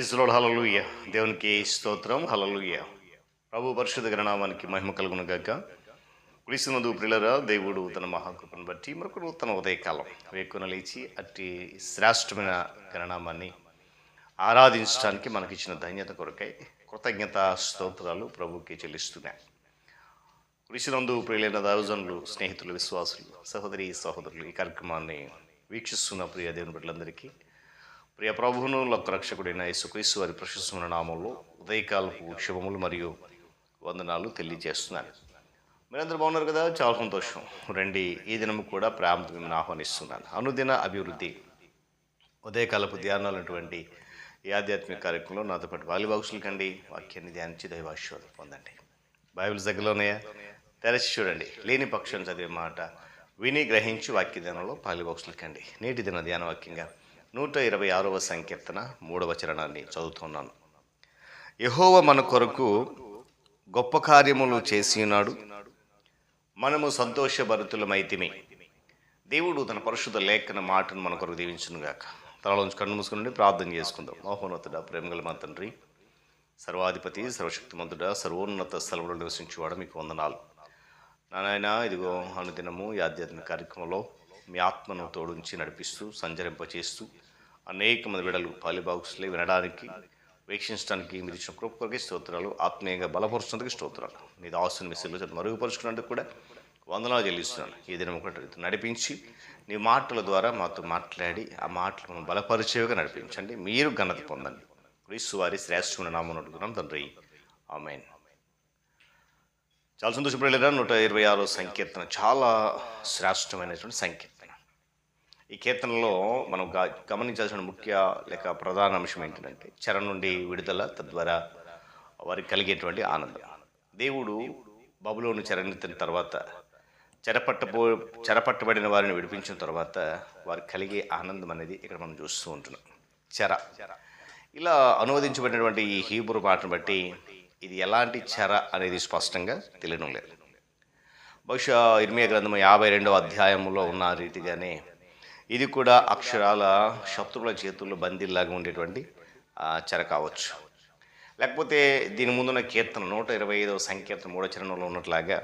Praise load హలలుయ దేవునికి స్తోత్రం హలలుయ ప్రభు పరిశుద్ధ గణనామానికి మహిమ కలుగును గాక. క్రీస్తునందు ప్రిలరా దేవుడు తన మహాకృపను బట్టి మరొక నూతన ఉదయకాలం వేకున లేచి అట్టి శ్రేష్టమైన గణనామాన్ని ఆరాధించడానికి మనకిచ్చిన ధన్యత కొరకై కృతజ్ఞత స్తోత్రాలు ప్రభుకి చెల్లిస్తున్నాయి. కులిసినందు ప్రియులైన దారుజనులు స్నేహితులు విశ్వాసులు సహోదరి సహోదరులు ఈ కార్యక్రమాన్ని వీక్షిస్తున్న ప్రియ దేవుని బిడ్డలందరికీ ప్రియ ప్రభువును లొక్క రక్షకుడైన యేసుక్రీస్తు వారి ప్రశస్తమైన నామంలో ఉదయకాలపు శుభములు మరియు వందనాలు తెలియజేస్తున్నాను. మీరందరూ బాగున్నారు కదా? చాలా సంతోషం. రండి ఈ దినము కూడా ప్రేమతో మిమ్మల్ని ఆహ్వానిస్తున్నాను. అనుదిన అభివృద్ధి ఉదయకాలపు ధ్యానాలటువంటి ఈ ఆధ్యాత్మిక కార్యక్రమంలో నాతో పాటు బాలిబాక్సులు కండి. వాక్యాన్ని ధ్యానించి దైవాశీర్వాదం పొందండి. బైబిల్ దగ్గరలోనే తెరచి చూడండి. లేని పక్షం చదివే మాట విని గ్రహించి వాక్య ధ్యానంలో పాలిబాక్సులు కండి. నేటి దిన ధ్యాన వాక్యంగా నూట ఇరవై ఆరవ సంకీర్తన మూడవ చరణాన్ని చదువుతున్నాను. యహోవ మన కొరకు గొప్ప కార్యములు చేసి ఉన్నాడు మనము సంతోషభరితులమైతిమి. దేవుడు తన పరిశుద్ధ లేఖన మాటను మన కొరకు దీవించునుగాక. తలలోంచి కన్ను మూసుకుని ప్రార్థన చేసుకుందాం. మహోన్నతుడ ప్రేమగల మా తండ్రి సర్వాధిపతి సర్వశక్తిమంతుడ సర్వోన్నత స్థలంలో నివసించేవాడు మీకు వందనాలు. నాయన ఇదిగో అనుదినము ఈ ఆధ్యాత్మిక కార్యక్రమంలో మీ ఆత్మను తోడుంచి నడిపిస్తూ సంచరింపచేస్తూ అనేక మంది విడలు పాలిబాక్స్లే వినడానికి వీక్షించడానికి మీరు ఇచ్చిన కృపకి స్తోత్రాలు ఆత్మీయంగా బలపరుచినందుకు స్తోత్రాలు. నీ దాసుని మిస్సులు మరుగుపరుచుకున్నందుకు కూడా వందనాలు చెల్లిస్తున్నాను. ఈ దినం ఒకటి నడిపించి నీ మాటల ద్వారా మాతో మాట్లాడి ఆ మాటలు మనం బలపరిచేవిగా నడిపించండి. మీరు ఘనత పొందండి. క్రీస్తు వారి శ్రేష్ఠమైన నామం అడుగుతున్నాం తండ్రి. ఆమెన్. చాలా సంతోషపడలేదా నూట ఇరవై ఆరో సంకీర్తన. చాలా శ్రేష్టమైనటువంటి సంకీర్తన. ఈ కీర్తనలో మనం గమనించాల్సిన ముఖ్య లేక ప్రధాన అంశం ఏంటంటే చెర నుండి విడుదల తద్వారా వారికి కలిగేటువంటి ఆనందం. దేవుడు బబులోను చెరనెత్తిన తర్వాత చెరపట్టబో చెరపట్టబడిన వారిని విడిపించిన తర్వాత వారికి కలిగే ఆనందం అనేది ఇక్కడ మనం చూస్తూ ఉంటున్నాం. చెర. ఇలా అనువదించబడినటువంటి ఈ హీబ్రూ మాటను బట్టి ఇది ఎలాంటి చెర అనేది స్పష్టంగా తెలియడం లేదు. బహుశా ఇర్మియా గ్రంథం యాభై రెండవ అధ్యాయంలో ఉన్న రీతిగానే ఇది కూడా అక్షరాల శత్రువుల చేతుల్లో బందీలాగా ఉండేటువంటి చెర కావచ్చు. లేకపోతే దీని ముందున్న కీర్తన నూట ఇరవై ఐదవ సంకీర్తన మూడో చరణంలో ఉన్నట్లాగా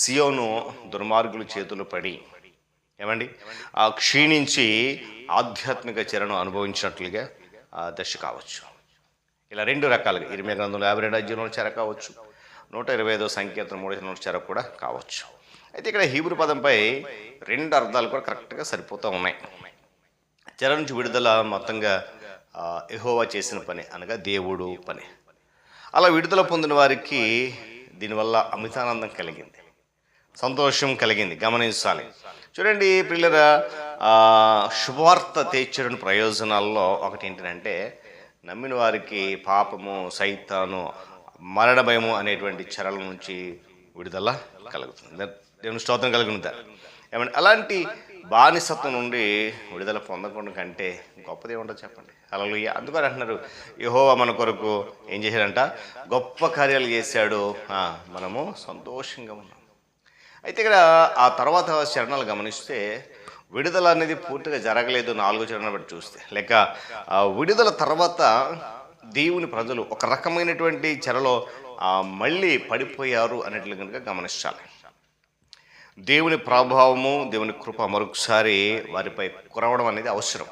సియోను దుర్మార్గుల చేతులు పడి ఏమండి? ఆ క్షీణించి ఆధ్యాత్మిక చెరను అనుభవించినట్లుగా దశ కావచ్చు. ఇలా రెండు రకాలుగా ఇరవై గ్రంథంలో యాభై రెండు అధ్యయనంలో చెర కావచ్చు నూట ఇరవై ఐదో సంకీర్తన మూడు నూట చెర కూడా కావచ్చు. అయితే ఇక్కడ హీబ్రూ పదంపై రెండు అర్థాలు కూడా కరెక్ట్గా సరిపోతూ ఉన్నాయి. చెర నుంచి విడుదల మొత్తంగా ఎహోవా చేసిన పని అనగా దేవుడు పని. అలా విడుదల పొందిన వారికి దీనివల్ల అమితానందం కలిగింది. సంతోషం కలిగింది గమనించాలి. చూడండి పిల్లరా శుభార్త తీర్చడం ప్రయోజనాల్లో ఒకటి ఏంటంటే నమ్మిన వారికి పాపము సైతాను మరణ భయము అనేటువంటి చరల నుంచి విడుదల కలుగుతుంది. దేవుని స్తోత్రం కలుగుతుందా ఏమంటే అలాంటి బానిసత్వం నుండి విడుదల పొందకుండా కంటే గొప్పది ఏముంటుంది చెప్పండి. అలా అందుకని అంటున్నారు యహోవా మన కొరకు ఏం చేశాడంట? గొప్ప కార్యాలు చేశాడు. మనము సంతోషంగా ఉన్నాం. అయితే ఇక్కడ ఆ తర్వాత చరణాలు గమనిస్తే విడుదల అనేది పూర్తిగా జరగలేదు నాలుగో చరణాలు బట్టి చూస్తే. లేక ఆ విడుదల తర్వాత దేవుని ప్రజలు ఒక రకమైనటువంటి చెరలో మళ్ళీ పడిపోయారు అనేట్లు కనుక గమనించాలి. దేవుని ప్రభావము దేవుని కృప మరొకసారి వారిపై కురవడం అనేది అవసరం.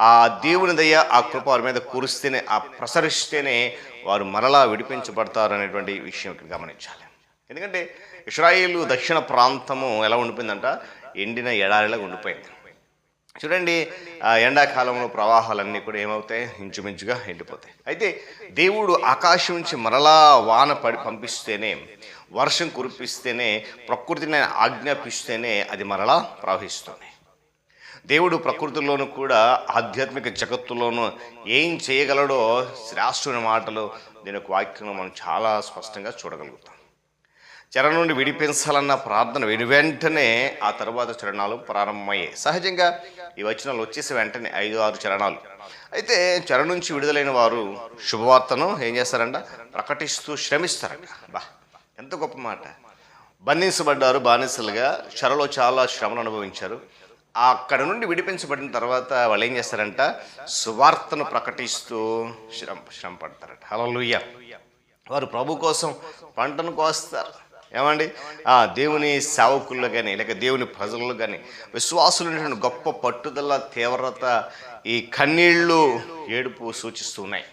ఆ దేవుని దయ ఆ కృప వారి మీద కురిస్తేనే ఆ ప్రసరిస్తేనే వారు మరలా విడిపించబడతారు అనేటువంటి విషయం ఇక్కడ గమనించాలి. ఎందుకంటే ఇస్రాయిల్ దక్షిణ ప్రాంతము ఎలా ఉండిపోయిందంట? ఎండిన ఎడారిలా ఉండిపోయింది. చూడండి ఆ ఎండాకాలంలో ప్రవాహాలన్నీ కూడా ఏమవుతాయి? ఇంచుమించుగా ఎండిపోతాయి. అయితే దేవుడు ఆకాశం నుంచి మరలా వాన పడి పంపిస్తేనే వర్షం కురిపిస్తేనే ప్రకృతిని ఆజ్ఞాపిస్తేనే అది మరలా ప్రవహిస్తుంది. దేవుడు ప్రకృతిలోనూ కూడా ఆధ్యాత్మిక జగత్తులోనూ ఏం చేయగలడో శ్రేష్ఠమైన మాటలు దీని యొక్క వాక్యంలో మనం చాలా స్పష్టంగా చూడగలుగుతాం. చెర నుండి విడిపించాలన్న ప్రార్థన వెను వెంటనే ఆ తరువాత చరణాలు ప్రారంభమయ్యాయి. సహజంగా ఈ వచనాలు వచ్చేసి వెంటనే ఐదు ఆరు చరణాలు. అయితే చెర నుంచి విడుదలైన వారు శుభవార్తను ఏం చేస్తారంట? ప్రకటిస్తూ శ్రమిస్తారంట. బా ఎంత గొప్ప మాట. బంధించబడ్డారు బానిసలుగా చెరలో చాలా శ్రమను అనుభవించారు. అక్కడ నుండి విడిపించబడిన తర్వాత వాళ్ళు ఏం చేస్తారంట? సువార్తను ప్రకటిస్తూ శ్రమ శ్రమ పడతారట హల్లెలూయా. వారు ప్రభు కోసం పంటను కోస్తారు. ఏమండి? ఆ దేవుని సేవకుల్లో కానీ లేక దేవుని ప్రజల్లో కానీ విశ్వాసులు గొప్ప పట్టుదల తీవ్రత ఈ కన్నీళ్ళు ఏడుపు సూచిస్తూ ఉన్నాయి.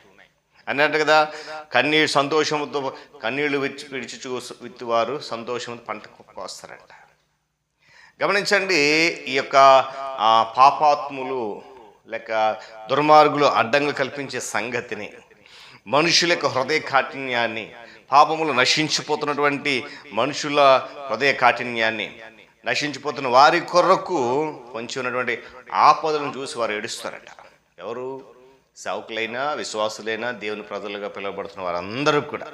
అన్నట్టు కదా కన్నీళ్ళు సంతోషంతో కన్నీళ్ళు విడిచి విడిచి విత్తువారు సంతోషంతో పంట కోస్తారంట. గమనించండి ఈ యొక్క పాపాత్ములు లేక దుర్మార్గులు అడ్డంగా కల్పించే సంగతిని మనుషుల యొక్క హృదయ కాఠిన్యాన్ని పాపములు నశించిపోతున్నటువంటి మనుషుల హృదయ కాఠిన్యాన్ని నశించిపోతున్న వారి కొరకు పొంచి ఉన్నటువంటి ఆపదలను చూసి వారు ఏడుస్తారట. ఎవరు? సేవకులైనా విశ్వాసులైనా దేవుని ప్రజలుగా పిలువబడుతున్న వారందరూ కూడా.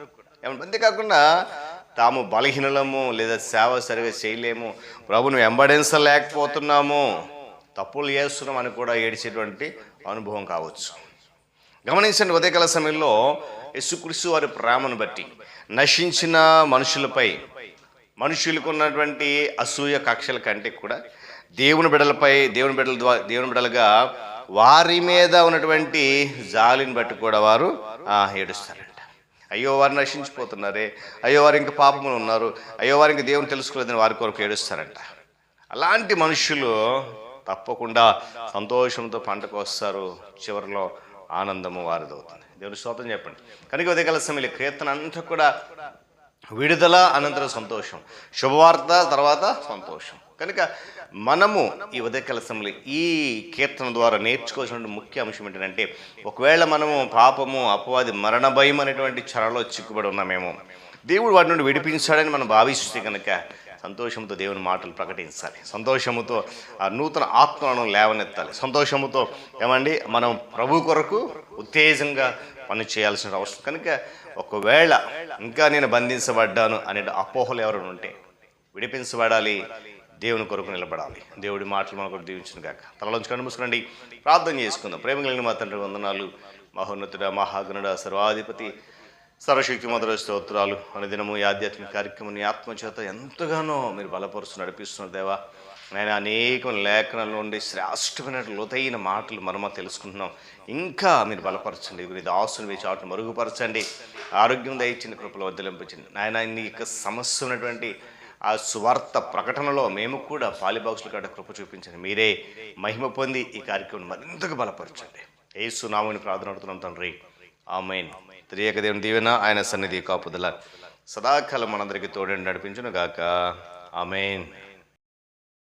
ఏమన్నా అంతేకాకుండా తాము బలహీనలము లేదా సేవ సరిగా చేయలేము ప్రభును వెంబడించలేకపోతున్నాము తప్పులు చేస్తున్నాం అని కూడా ఏడిచేటువంటి అనుభవం కావచ్చు. గమనించండి ఉదయకాల సమయంలో యేసుక్రీస్తు వారి ప్రేమను బట్టి నశించిన మనుషులపై మనుషులకు ఉన్నటువంటి అసూయ కక్షల కంటే కూడా దేవుని బిడలపై దేవుని బిడల ద్వారా దేవుని బిడలుగా వారి మీద ఉన్నటువంటి జాలిని బట్టి కూడా వారు ఏడుస్తారంట. అయ్యో వారు నశించిపోతున్నారే. అయ్యో వారు ఇంకా పాపములు ఉన్నారు. అయ్యో వారు ఇంకా దేవుని తెలుసుకోలేదని వారి కొరకు ఏడుస్తారంట. అలాంటి మనుషులు తప్పకుండా సంతోషంతో పంటకు వస్తారు. చివరిలో ఆనందము వారిదవుతుంది. దేవుని స్తోత్రం చెప్పండి. కనుక ఉదయకాల సమయంలో కీర్తన అంతా కూడా విడుదల అనంతరం సంతోషం. శుభవార్త తర్వాత సంతోషం. కనుక మనము ఈ ఉదయకాల సమయంలో ఈ కీర్తన ద్వారా నేర్చుకోవాల్సిన ముఖ్య అంశం ఏంటంటే ఒకవేళ మనము పాపము అపవాది మరణ భయం అనేటువంటి చరలో చిక్కుబడి ఉన్నామేమో దేవుడు వాటి నుండి విడిపించాడని మనం భావిస్తే కనుక సంతోషంతో దేవుని మాటలు ప్రకటించాలి. సంతోషముతో ఆ నూతన ఆత్మలను లేవనెత్తాలి. సంతోషముతో ఏమండి? మనం ప్రభు కొరకు ఉత్తేజంగా పని చేయాల్సిన అవసరం. కనుక ఒకవేళ ఇంకా నేను బంధించబడ్డాను అనే అపోహలు ఎవరైనా ఉంటే విడిపించబడాలి. దేవుని కొరకు నిలబడాలి. దేవుడి మాటలు మనకు దీవించిన కాక తలలోంచి కన్ను మూసుకునండి ప్రార్థన చేసుకుందాం. ప్రేమ కలిగిన మా తండ్రి వందనాలు. మహోన్నతుడ మహాగణుడ సర్వాధిపతి సర్వశక్తి మధుర స్తోత్రాలు అనుదినము ఈ ఆధ్యాత్మిక కార్యక్రమం ఆత్మచేత ఎంతగానో మీరు బలపరుస్తూ నడిపిస్తున్నారు దేవా. నేను అనేక లేఖనాల నుండి శ్రేష్టమైన లోతైన మాటలు మనమ తెలుసుకుంటున్నాం. ఇంకా మీరు బలపరచండి మీరు దాసుని మీ చాటును మరుగుపరచండి. ఆరోగ్యం దయచిన కృపలు వదిలింపచండి నాయన నీ యొక్క సమస్య ఉన్నటువంటి ఆ సువార్త ప్రకటనలో మేము కూడా పాలిబాక్సులు కట్ట కృప చూపించండి. మీరే మహిమ పొంది ఈ కార్యక్రమం మరింతగా బలపరచండి. ఏ సునామని ప్రార్థన అడుగుతున్నాం తండ్రి. ఆమెన్. త్రియక దేవుని దీవెన ఆయన సన్నిధి కాపుదల సదాకాలం మనందరికీ తోడండి నడిపించును గాక ఆమెన్